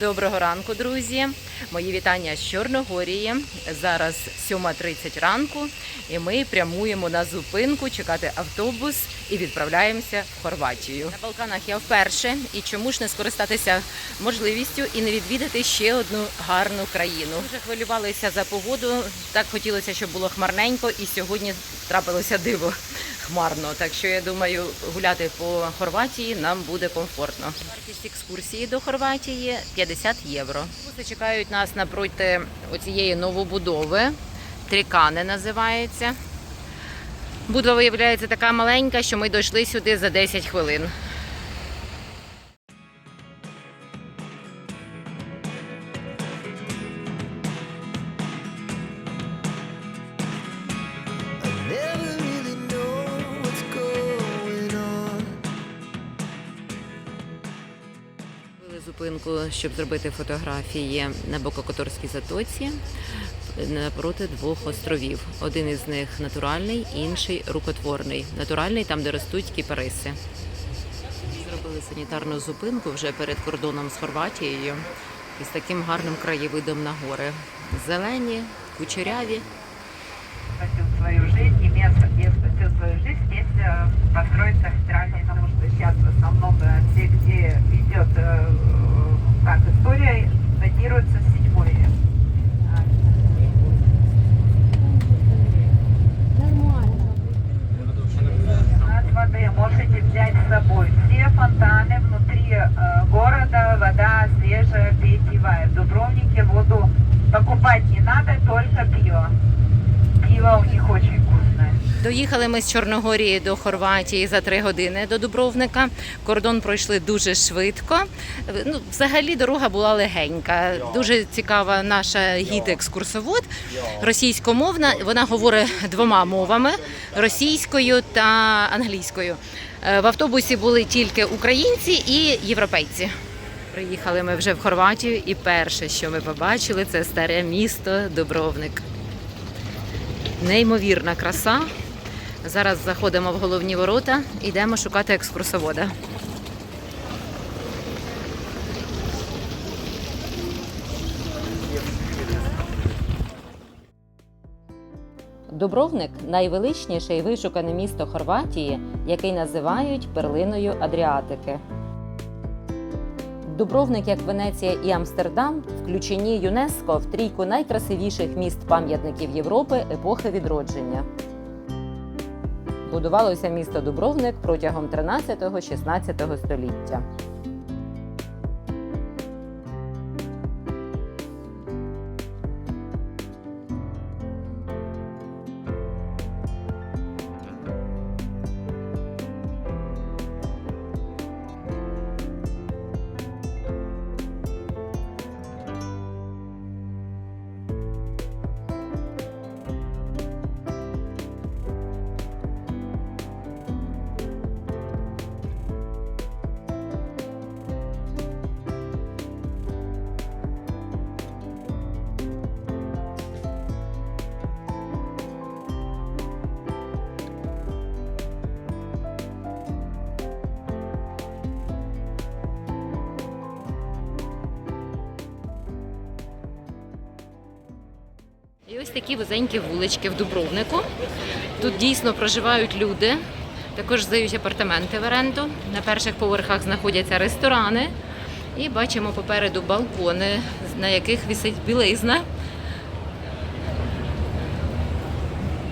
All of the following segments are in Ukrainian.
Доброго ранку, друзі! Мої вітання з Чорногорії. Зараз 7.30 ранку, і ми прямуємо на зупинку чекати автобус і відправляємося в Хорватію. На Балканах я вперше, і чому ж не скористатися можливістю і не відвідати ще одну гарну країну. Дуже хвилювалися за погоду. Так хотілося, щоб було хмарненько, і сьогодні трапилося диво хмарно. Так що я думаю, гуляти по Хорватії нам буде комфортно. Вартість екскурсії до Хорватії 50 євро. Буси чекають нас напроти оцієї новобудови. Трікани називається. Будва виявляється така маленька, що ми дійшли сюди за 10 хвилин. зупинку, щоб зробити фотографії на Бококоторській затоці напроти двох островів. Один із них натуральний, інший рукотворний. Натуральний там, де ростуть кіпариси. Зробили санітарну зупинку вже перед кордоном з Хорватією із таким гарним краєвидом на гори. Зелені, кучеряві. спасил свою жизнь, и место, где спасил свою жизнь, здесь э, построить официальный, потому что сейчас в основном э, все, где идет э, как история, датируется Доїхали ми з Чорногорії до Хорватії за три години до Дубровника. Кордон пройшли дуже швидко. Ну, взагалі дорога була легенька. Дуже цікава наша гід-екскурсовод, російськомовна. Вона говорить двома мовами російською та англійською. Е, В автобусі були тільки українці і європейці. Приїхали ми вже в Хорватію, і перше, що ми побачили, це старе місто Дубровник. Неймовірна краса. Зараз заходимо в головні ворота, йдемо шукати екскурсовода. Дубровник найвеличніше і вишукане місто Хорватії, який називають перлиною Адріатики. Дубровник, як Венеція і Амстердам, включені ЮНЕСКО в трійку найкрасивіших міст пам'ятників Європи епохи відродження. Будувалося місто Дубровник протягом 13-16 століття. Такі вузенькі вулички в Дубровнику. Тут дійсно проживають люди. Також здають апартаменти в оренду. На перших поверхах знаходяться ресторани. І бачимо попереду балкони, на яких висить білизна.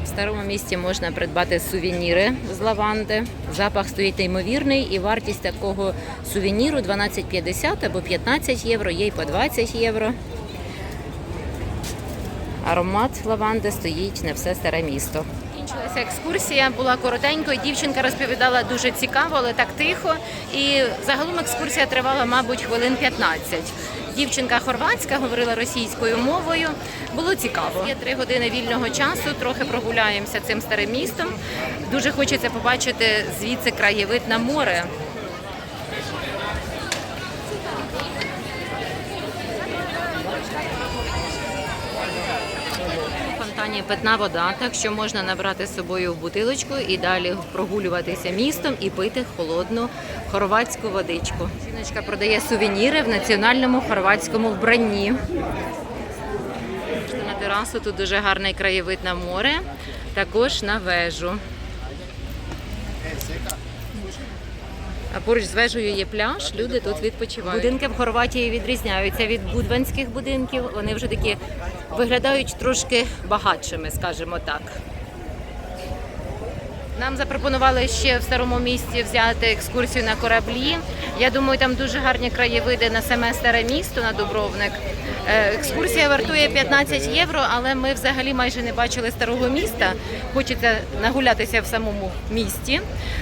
В старому місті можна придбати сувеніри з лаванди. Запах стоїть неймовірний, і вартість такого сувеніру 12,50 або 15 євро, є й по 20 євро. Аромат лаванди стоїть на все старе місто. Кінчилася екскурсія, була коротенькою. Дівчинка розповідала дуже цікаво, але так тихо. І загалом екскурсія тривала, мабуть, хвилин 15. Дівчинка хорватська говорила російською мовою. Було цікаво. Є три години вільного часу. Трохи прогуляємося цим старим містом. Дуже хочеться побачити звідси краєвид на море. Фонтані питна вода, так що можна набрати з собою в бутилочку і далі прогулюватися містом і пити холодну хорватську водичку. Жіночка продає сувеніри в національному хорватському вбранні. На терасу тут дуже гарний краєвид на море, також на вежу. Поруч з вежею є пляж, люди тут відпочивають. Будинки в Хорватії відрізняються від будванських будинків. Вони вже такі виглядають трошки багатшими, скажімо так. Нам запропонували ще в старому місті взяти екскурсію на кораблі. Я думаю, там дуже гарні краєвиди на саме старе місто на Дубровник. Е, Екскурсія вартує 15 євро, але ми взагалі майже не бачили старого міста. Хочеться нагулятися в самому місті.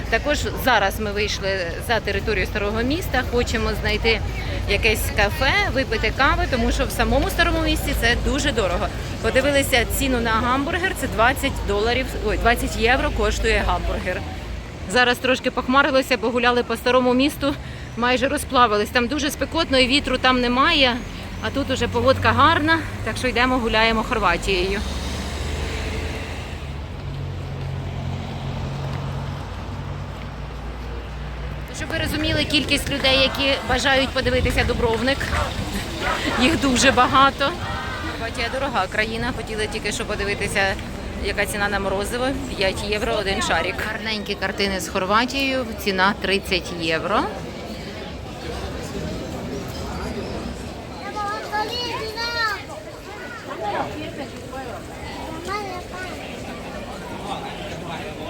Також зараз ми вийшли за територію старого міста. Хочемо знайти якесь кафе, випити кави, тому що в самому старому місті це дуже дорого. Подивилися ціну на гамбургер. Це 20 доларів, ой, 20 євро коштує гамбургер. Зараз трошки похмарилося, бо гуляли по старому місту, майже розплавились. Там дуже спекотно і вітру там немає. А тут уже погодка гарна, так що йдемо гуляємо Хорватією. Щоб ви розуміли кількість людей, які бажають подивитися Дубровник. Їх дуже багато. Хорватія дорога країна. Хотіли тільки що подивитися, яка ціна на морозиво. 5 євро один шарик. Гарненькі картини з Хорватією. Ціна 30 євро.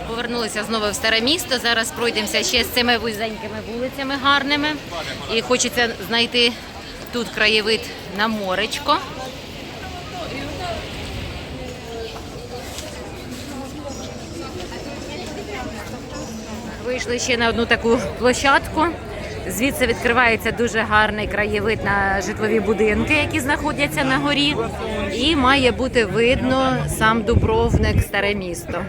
Повернулися знову в старе місто. Зараз пройдемося ще з цими вузенькими вулицями гарними. І хочеться знайти тут краєвид на моречко. Вийшли ще на одну таку площадку. Звідси відкривається дуже гарний краєвид на житлові будинки, які знаходяться на горі. І має бути видно сам Дубровник, старе місто.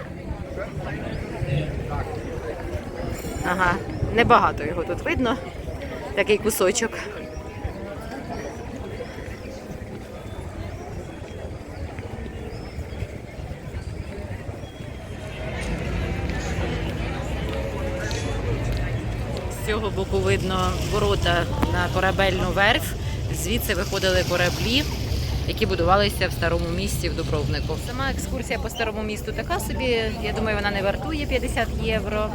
Ага, небагато його тут видно. Такий кусочок. Цього боку видно ворота на корабельну верф. Звідси виходили кораблі, які будувалися в старому місті в Дубровнику. Сама екскурсія по старому місту така собі. Я думаю, вона не вартує 50 євро.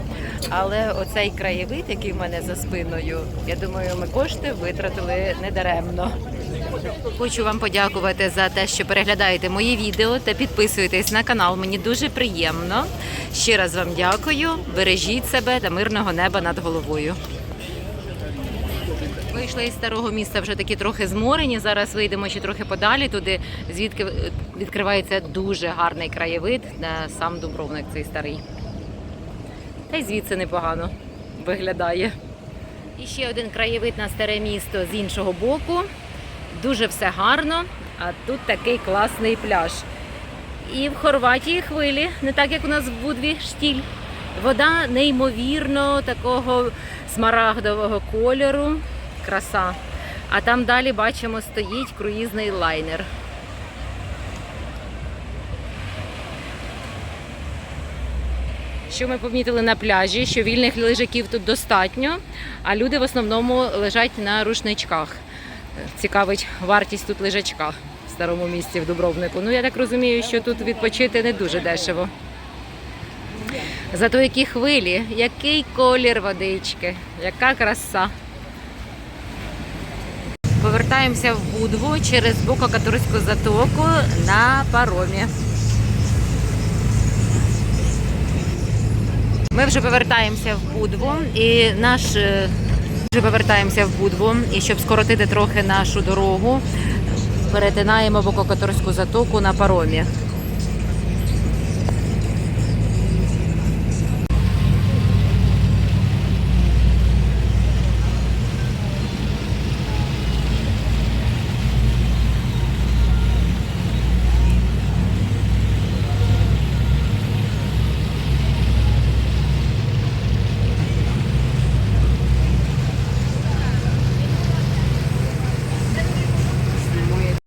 Але оцей краєвид, який в мене за спиною, я думаю, ми кошти витратили недаремно. Хочу вам подякувати за те, що переглядаєте мої відео та підписуєтесь на канал. Мені дуже приємно. Ще раз вам дякую. Бережіть себе та мирного неба над головою. Вийшли із старого міста вже такі трохи зморені. Зараз вийдемо ще трохи подалі, туди звідки відкривається дуже гарний краєвид на сам Дубровник цей старий. Та й звідси непогано виглядає. І ще один краєвид на старе місто з іншого боку. Дуже все гарно, а тут такий класний пляж. І в Хорватії хвилі, не так як у нас в Будві штіль. Вода неймовірно такого смарагдового кольору. Краса. А там далі бачимо стоїть круїзний лайнер. Що ми помітили на пляжі, що вільних лежаків тут достатньо, а люди в основному лежать на рушничках. Цікавить вартість тут лежачка в старому місті в Дубровнику. Ну я так розумію, що тут відпочити не дуже дешево. Зато які хвилі, який колір водички, яка краса. Повертаємося в Будву через Бококатурську затоку на паромі. Ми вже повертаємося в Будву і наш е, вже повертаємося в Будву. І щоб скоротити трохи нашу дорогу, перетинаємо Бококаторську затоку на паромі.